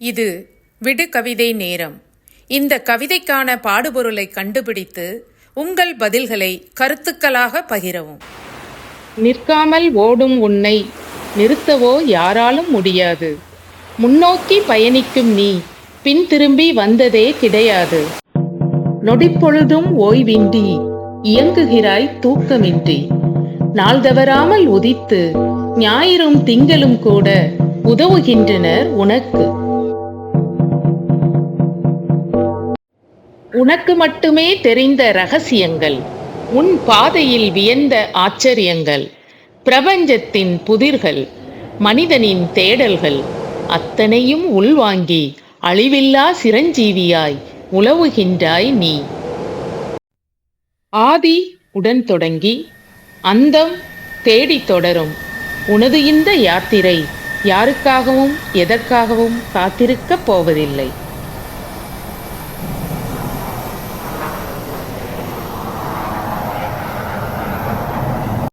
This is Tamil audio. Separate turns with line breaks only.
இது விடு கவிதை நேரம். இந்த கவிதைக்கான பாடுபொருளை கண்டுபிடித்து உங்கள் பதில்களை கருத்துக்களாக பகிரவும்.
நிற்காமல் ஓடும் உன்னை நிறுத்தவோ யாராலும் முடியாது. முன்னோக்கி பயணிக்கும் நீ பின் திரும்பி வந்ததே கிடையாது. நொடிப்பொழுதும் ஓய்வின்றி இயங்குகிறாய் தூக்கமின்றி. நாள் தவறாமல் உதித்து ஞாயிறும் திங்களும் கூட உதவுகின்றனர் உனக்கு. உனக்கு மட்டுமே தெரிந்த ரகசியங்கள் உன் பாதையில் வியந்த ஆச்சரியங்கள் பிரபஞ்சத்தின் புதிர்கள் மனிதனின் தேடல்கள் அத்தனையும் உள்வாங்கி அழிவில்லா சிரஞ்சீவியாய் உலவுகின்றாய் நீ. ஆதி உடன் தொடங்கி அந்தம் தேடி தொடரும். உனது இந்த யாத்திரை யாருக்காகவும் எதற்காகவும் காத்திருக்கப் போவதில்லை.